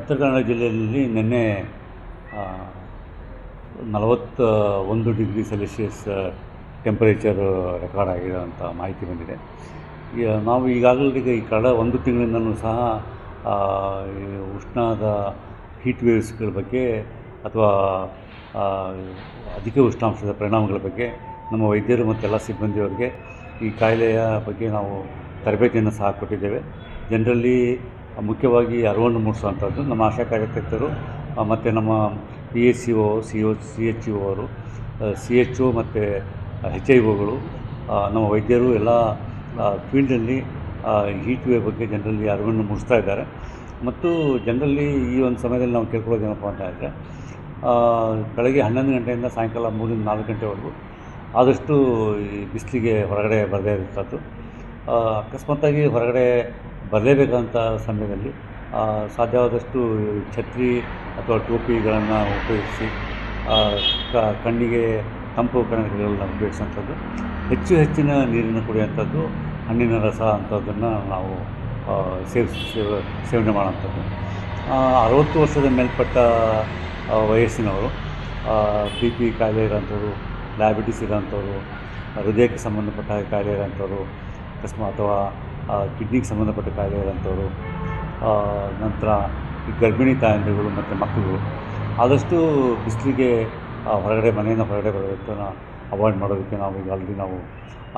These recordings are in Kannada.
ಉತ್ತರ ಕನ್ನಡ ಜಿಲ್ಲೆಯಲ್ಲಿ ನಿನ್ನೆ ನಲವತ್ತ ಒಂದು ಡಿಗ್ರಿ ಸೆಲ್ಸಿಯಸ್ ಟೆಂಪರೇಚರ್ ರೆಕಾರ್ಡ್ ಆಗಿದೆ ಅಂತ ಮಾಹಿತಿ ಬಂದಿದೆ. ಈಗ ನಾವು ಈಗಾಗಲೇ ಈಗ ಈ ಕಳೆದ ಒಂದು ತಿಂಗಳಿಂದಲೂ ಸಹ ಉಷ್ಣದ ಹೀಟ್ ವೇವ್ಸ್ಗಳ ಬಗ್ಗೆ ಅಥವಾ ಅಧಿಕ ಉಷ್ಣಾಂಶದ ಪರಿಣಾಮಗಳ ಬಗ್ಗೆ ನಮ್ಮ ವೈದ್ಯರು ಮತ್ತು ಎಲ್ಲ ಸಿಬ್ಬಂದಿಯವರಿಗೆ ಈ ಕಾಯಿಲೆಯ ಬಗ್ಗೆ ನಾವು ತರಬೇತಿಯನ್ನು ಸಹ ಕೊಟ್ಟಿದ್ದೇವೆ. ಜನರಲ್ಲಿ ಮುಖ್ಯವಾಗಿ ಅರಿವನ್ನು ಮೂಡಿಸುವಂಥದ್ದು ನಮ್ಮ ಆಶಾ ಕಾರ್ಯಕರ್ತರು ಮತ್ತು ನಮ್ಮ P S C O C O C H O ಅವರು ಸಿ ಎಚ್ ಒ ಮತ್ತು ಹೆಚ್ ಐ ಒಗಳು ನಮ್ಮ ವೈದ್ಯರು ಎಲ್ಲ ಫೀಲ್ಡಲ್ಲಿ ಹೀಟ್ ವೇ ಬಗ್ಗೆ ಜನರಲ್ಲಿ ಅರಿವನ್ನು ಮೂಡಿಸ್ತಾ ಇದ್ದಾರೆ. ಮತ್ತು ಜನರಲ್ಲಿ ಈ ಒಂದು ಸಮಯದಲ್ಲಿ ನಾವು ಕೇಳ್ಕೊಳ್ಳೋದೇನಪ್ಪ ಅಂತ ಆ, ಬೆಳಗ್ಗೆ ಹನ್ನೊಂದು ಗಂಟೆಯಿಂದ ಸಾಯಂಕಾಲ ಮೂರಿಂದ ನಾಲ್ಕು ಗಂಟೆವರೆಗೂ ಆದಷ್ಟು ಈ ಬಿಸಿಲಿಗೆ ಹೊರಗಡೆ ಬರದೇ ಇರುವಂಥದ್ದು. ಅಕಸ್ಮಾತಾಗಿ ಅಕಸ್ಮಾತ್ತಾಗಿ ಹೊರಗಡೆ ಬರಲೇಬೇಕಂತ ಸಮಯದಲ್ಲಿ ಸಾಧ್ಯವಾದಷ್ಟು ಛತ್ರಿ ಅಥವಾ ಟೋಪಿಗಳನ್ನು ಉಪಯೋಗಿಸಿ ಕಣ್ಣಿಗೆ ತಂಪು ಕನ್ನಡಗಳನ್ನು ಉಪಯೋಗಿಸುವಂಥದ್ದು. ಹೆಚ್ಚು ಹೆಚ್ಚಿನ ನೀರನ್ನು ಕುಡಿಯುವಂಥದ್ದು, ಹಣ್ಣಿನ ರಸ ಅಂಥದ್ದನ್ನು ನಾವು ಸೇವಿಸಿ, ಸೇವ, ಸೇವನೆ ಮಾಡೋವಂಥದ್ದು. ಅರವತ್ತು ವರ್ಷದ ಮೇಲ್ಪಟ್ಟ ವಯಸ್ಸಿನವರು ಬಿ ಪಿ ಕಾಯಿಲೆ ಇರೋಂಥವ್ರು, ಡಯಾಬಿಟಿಸ್ ಇರೋಂಥವ್ರು, ಹೃದಯಕ್ಕೆ ಸಂಬಂಧಪಟ್ಟ ಕಾಯಿಲೆ ಇರೋಂಥವ್ರು, ಅಕಸ್ಮಾತ್ ಅಥವಾ ಕಿಡ್ನಿಗೆ ಸಂಬಂಧಪಟ್ಟ ಕಾಯಿಲೆ ಇರೋಂಥವ್ರು ನಂತರ ಈ ಗರ್ಭಿಣಿ ತಾಯಂದಿರುಗಳು ಮತ್ತು ಮಕ್ಕಳು, ಆದಷ್ಟು ಬಿಸಿಲಿಗೆ ಹೊರಗಡೆ ಮನೆಯಿಂದ ಹೊರಗಡೆ ಬರೋದನ್ನು ಅವಾಯ್ಡ್ ಮಾಡೋದಕ್ಕೆ ನಾವು ಈಗ ಆಲ್ರೆಡಿ ನಾವು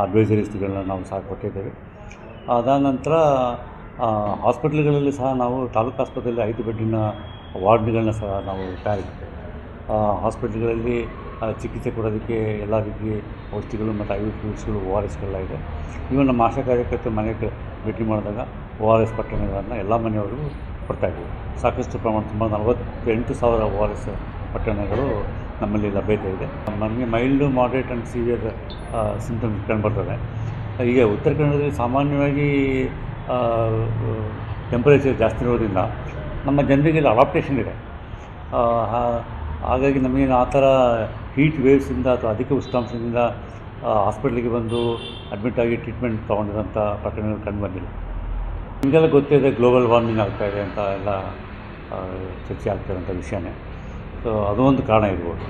ಅಡ್ವೈಸರೀಸ್ಗಳನ್ನ ನಾವು ಸಹ ಕೊಟ್ಟಿದ್ದೇವೆ. ಅದಾದ ನಂತರ ಹಾಸ್ಪಿಟ್ಲ್ಗಳಲ್ಲಿ ಸಹ ನಾವು ತಾಲೂಕು ಆಸ್ಪತ್ರೆಯಲ್ಲಿ ಐದು ಬೆಡ್ಡಿನ ವಾರ್ಡ್ಗಳನ್ನ ಸಹ ನಾವು ತಯಾರಿಸಿದ್ದೇವೆ. ಹಾಸ್ಪಿಟ್ಲ್ಗಳಲ್ಲಿ ಚಿಕಿತ್ಸೆ ಕೊಡೋದಕ್ಕೆ ಎಲ್ಲ ರೀತಿ ಔಷಧಿಗಳು ಮತ್ತು ಐ ವಿ ಫ್ಲೂಡ್ಸ್ಗಳು ಓ ಆರ್ ಎಸ್ಗಳೆಲ್ಲ ಇದೆ. ಇವನ್ ನಮ್ಮ ಆಶಾ ಕಾರ್ಯಕರ್ತರು ಮನೆಗೆ ಭೇಟಿ ಮಾಡಿದಾಗ ಓ ಆರ್ ಎಸ್ ಪಟ್ಟಣಗಳನ್ನು ಎಲ್ಲ ಮನೆಯವರಿಗೂ ಕೊಡ್ತಾಯಿದ್ದೀವಿ ಸಾಕಷ್ಟು ಪ್ರಮಾಣ ತುಂಬ ನಲವತ್ತೆಂಟು ಸಾವಿರ ಓ ಆರ್ ಎಸ್ ಪಟ್ಟಣಗಳು ನಮ್ಮಲ್ಲಿ ಲಭ್ಯತೆ ಇದೆ. ನಮಗೆ mild, moderate and severe symptoms ಕಂಡುಬರ್ತದೆ ಈಗ ಉತ್ತರ ಕನ್ನಡದಲ್ಲಿ ಸಾಮಾನ್ಯವಾಗಿ ಟೆಂಪರೇಚರ್ ಜಾಸ್ತಿ ಇರೋದ್ರಿಂದ ನಮ್ಮ ಜನರಿಗೆ ಅಡಾಪ್ಟೇಷನ್ ಇದೆ. ಹಾಗಾಗಿ ನಮಗೇನು ಆ ಥರ ಹೀಟ್ ವೇವ್ಸಿಂದ ಅಥವಾ ಅಧಿಕ ಉಷ್ಣಾಂಶದಿಂದ ಹಾಸ್ಪಿಟ್ಲಿಗೆ ಬಂದು ಅಡ್ಮಿಟ್ ಆಗಿ ಟ್ರೀಟ್ಮೆಂಟ್ ತೊಗೊಂಡಿರೋಂಥ ಪ್ರಕರಣಗಳು ಕಂಡು ಬಂದಿಲ್ಲ ನಿಮಗೆಲ್ಲ ಗೊತ್ತಿದೆ ಗ್ಲೋಬಲ್ ವಾರ್ಮಿಂಗ್ ಆಗ್ತಾಯಿದೆ ಅಂತ ಎಲ್ಲ ಚರ್ಚೆ ಆಗ್ತಿರೋಂಥ ವಿಷಯನೇ. ಸೊ ಅದು ಒಂದು ಕಾರಣ ಇರ್ಬೋದು.